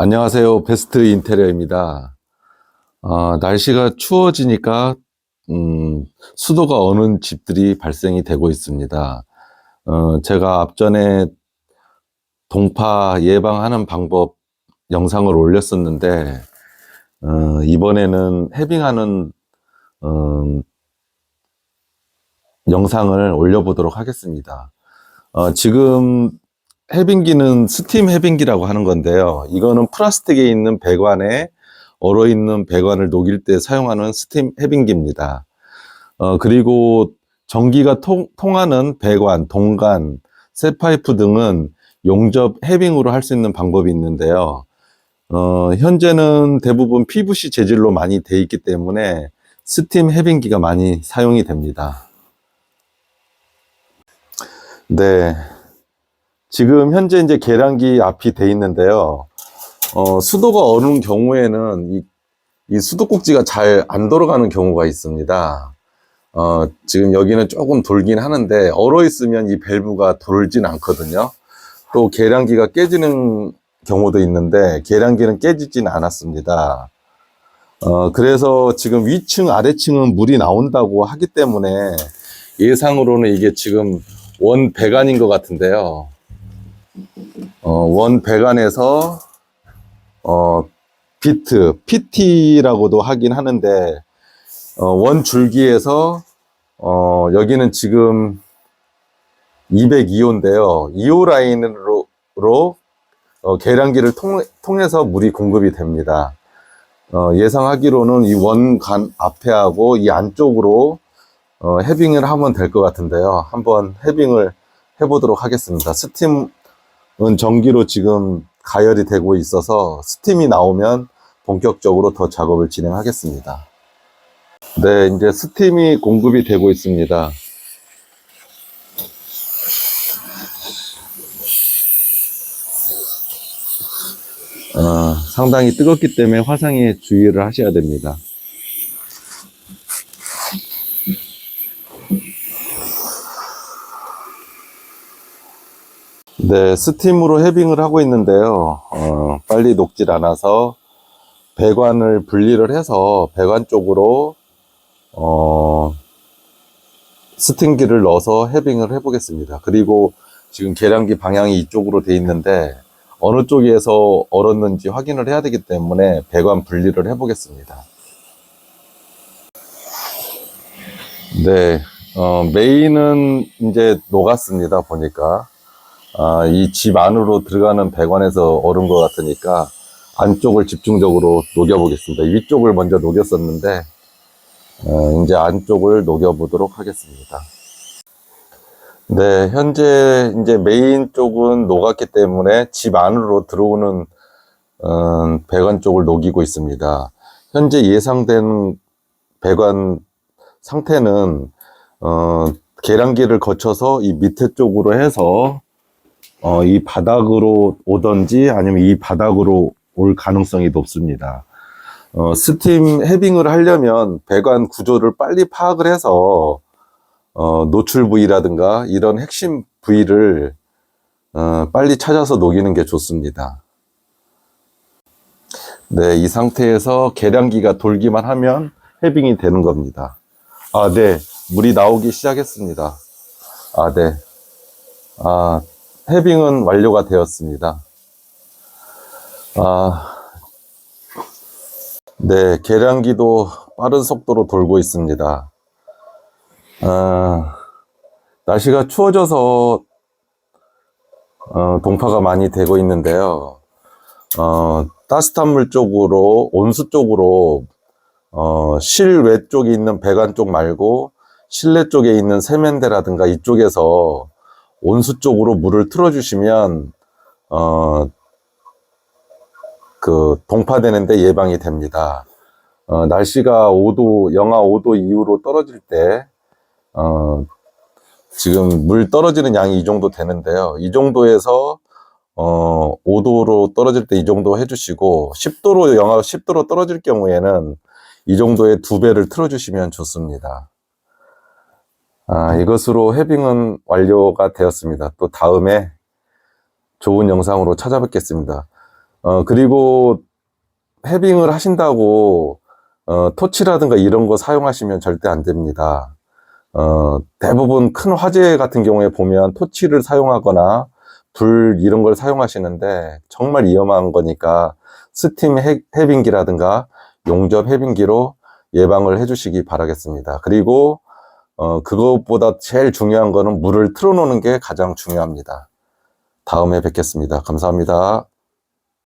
안녕하세요. 베스트 인테리어입니다. 어, 날씨가 추워지니까, 음, 수도가 어는 집들이 발생이 되고 있습니다. 어, 제가 앞전에 동파 예방하는 방법 영상을 올렸었는데, 어, 이번에는 해빙하는, 음, 영상을 올려보도록 하겠습니다. 어, 지금 해빙기는 스팀 해빙기라고 하는 건데요. 이거는 플라스틱에 있는 배관에 얼어 있는 배관을 녹일 때 사용하는 스팀 해빙기입니다. 어, 그리고 전기가 통, 통하는 배관, 동관, 쇠파이프 등은 용접 해빙으로 할 수 있는 방법이 있는데요. 어, 현재는 대부분 PVC 재질로 많이 돼 있기 때문에 스팀 해빙기가 많이 사용이 됩니다. 네. 지금 현재 이제 계량기 앞이 돼 있는데요. 어, 수도가 어는 경우에는 이, 이 수도꼭지가 잘 안 돌아가는 경우가 있습니다. 어, 지금 여기는 조금 돌긴 하는데 얼어 있으면 이 밸브가 돌진 않거든요. 또 계량기가 깨지는 경우도 있는데 계량기는 깨지진 않았습니다. 어, 그래서 지금 위층, 아래층은 물이 나온다고 하기 때문에 예상으로는 이게 지금 원 배관인 것 같은데요. 어, 원 배관에서 어, 비트, PT라고도 하긴 하는데 어, 원 줄기에서 어, 여기는 지금 202호인데요. 2호 라인으로 어, 계량기를 통, 통해서 물이 공급이 됩니다. 어, 예상하기로는 이 원간 앞에 하고 이 안쪽으로 어, 해빙을 하면 될 것 같은데요. 한번 해빙을 해보도록 하겠습니다. 스팀은 전기로 지금 가열이 되고 있어서 스팀이 나오면 본격적으로 더 작업을 진행하겠습니다. 네, 이제 스팀이 공급이 되고 있습니다. 어, 상당히 뜨겁기 때문에 화상에 주의를 하셔야 됩니다. 네, 스팀으로 해빙을 하고 있는데요. 어, 빨리 녹질 않아서 배관을 분리를 해서 배관 쪽으로 어, 스팀기를 넣어서 해빙을 해보겠습니다. 그리고 지금 계량기 방향이 이쪽으로 돼 있는데 어느 쪽에서 얼었는지 확인을 해야 되기 때문에 배관 분리를 해보겠습니다. 네, 어, 메인은 이제 녹았습니다. 보니까. 아, 이 집 안으로 들어가는 배관에서 얼은 것 같으니까 안쪽을 집중적으로 녹여보겠습니다. 위쪽을 먼저 녹였었는데, 어, 이제 안쪽을 녹여보도록 하겠습니다. 네, 현재 이제 메인 쪽은 녹았기 때문에 집 안으로 들어오는 음, 배관 쪽을 녹이고 있습니다. 현재 예상된 배관 상태는 어, 계량기를 거쳐서 이 밑에 쪽으로 해서 어, 이 바닥으로 오던지 아니면 이 바닥으로 올 가능성이 높습니다. 어, 스팀 해빙을 하려면 배관 구조를 빨리 파악을 해서 어, 노출 부위라든가 이런 핵심 부위를 어, 빨리 찾아서 녹이는 게 좋습니다. 네, 이 상태에서 계량기가 돌기만 하면 해빙이 되는 겁니다. 아, 네. 물이 나오기 시작했습니다. 아, 네. 아, 해빙은 완료가 되었습니다. 아, 네, 계량기도 빠른 속도로 돌고 있습니다. 아, 날씨가 추워져서 어, 동파가 많이 되고 있는데요. 어, 따뜻한 물 쪽으로 온수 쪽으로 어, 실외 쪽에 있는 배관 쪽 말고 실내 쪽에 있는 세면대라든가 이쪽에서 온수 쪽으로 물을 틀어주시면 어, 그 동파되는데 예방이 됩니다. 어, 날씨가 5도, 영하 5도 이후로 떨어질 때, 어, 지금 물 떨어지는 양이 이 정도 되는데요. 이 정도에서, 어, 5도로 떨어질 때 이 정도 해주시고, 10도로, 영하 10도로 떨어질 경우에는 이 정도의 두 배를 틀어주시면 좋습니다. 아, 이것으로 해빙은 완료가 되었습니다. 또 다음에 좋은 영상으로 찾아뵙겠습니다. 어, 그리고 해빙을 하신다고 어, 토치라든가 이런 거 사용하시면 절대 안 됩니다. 어, 대부분 큰 화재 같은 경우에 보면 토치를 사용하거나 불 이런 걸 사용하시는데 정말 위험한 거니까 스팀 해, 해빙기라든가 용접 해빙기로 예방을 해주시기 바라겠습니다. 그리고 어, 그것보다 제일 중요한 거는 물을 틀어놓는 게 가장 중요합니다. 다음에 뵙겠습니다. 감사합니다.